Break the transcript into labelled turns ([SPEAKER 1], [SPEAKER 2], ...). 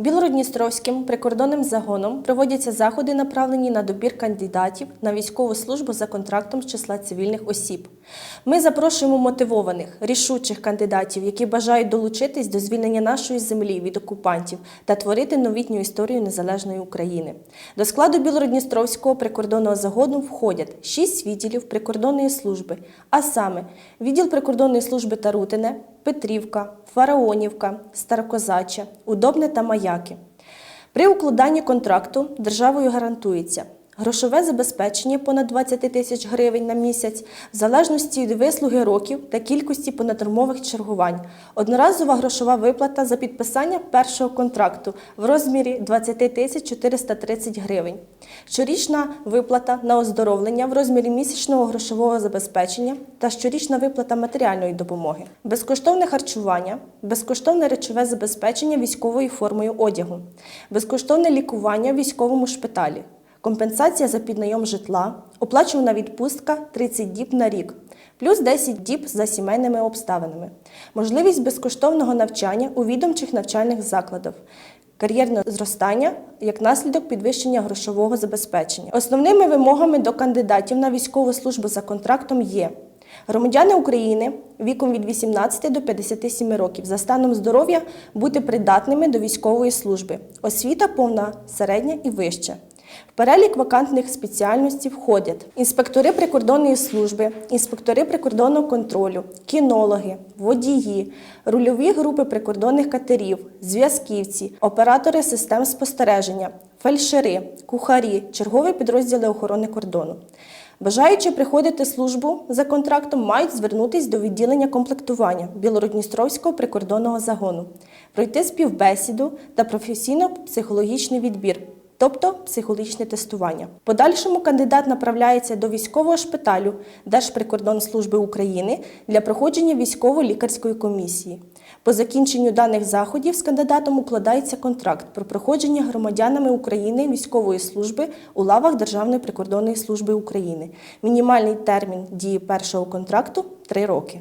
[SPEAKER 1] Білородністровським прикордонним загоном проводяться заходи, направлені на добір кандидатів на військову службу за контрактом з числа цивільних осіб. Ми запрошуємо мотивованих, рішучих кандидатів, які бажають долучитись до звільнення нашої землі від окупантів та творити новітню історію незалежної України. До складу Білородністровського прикордонного загону входять шість відділів прикордонної служби, а саме відділ прикордонної служби Тарутине, Петрівка, Фараонівка, Старокозача, Удобне та Маяки. При укладанні контракту державою гарантується грошове забезпечення понад 20 тисяч гривень на місяць, в залежності від вислуги років та кількості понаднормових чергувань, одноразова грошова виплата за підписання першого контракту в розмірі 20 тисяч 430 гривень, щорічна виплата на оздоровлення в розмірі місячного грошового забезпечення та щорічна виплата матеріальної допомоги, безкоштовне харчування, безкоштовне речове забезпечення військовою формою одягу, безкоштовне лікування в військовому шпиталі, компенсація за піднайом житла, оплачувана відпустка 30 діб на рік, плюс 10 діб за сімейними обставинами, можливість безкоштовного навчання у відомчих навчальних закладах. Кар'єрне зростання як наслідок підвищення грошового забезпечення. Основними вимогами до кандидатів на військову службу за контрактом є громадяни України віком від 18 до 57 років за станом здоров'я бути придатними до військової служби, освіта повна, середня і вища. В перелік вакантних спеціальностей входять інспектори прикордонної служби, інспектори прикордонного контролю, кінологи, водії, рульові групи прикордонних катерів, зв'язківці, оператори систем спостереження, фельдшери, кухарі, чергові підрозділи охорони кордону. Бажаючи приходити службу за контрактом, мають звернутися до відділення комплектування Білородністровського прикордонного загону, пройти співбесіду та професійно-психологічний відбір тобто психологічне тестування. Подальшому кандидат направляється до військового шпиталю Держприкордонслужби України для проходження військово-лікарської комісії. По закінченню даних заходів з кандидатом укладається контракт про проходження громадянами України військової служби у лавах Державної прикордонної служби України. Мінімальний термін дії першого контракту 3 роки.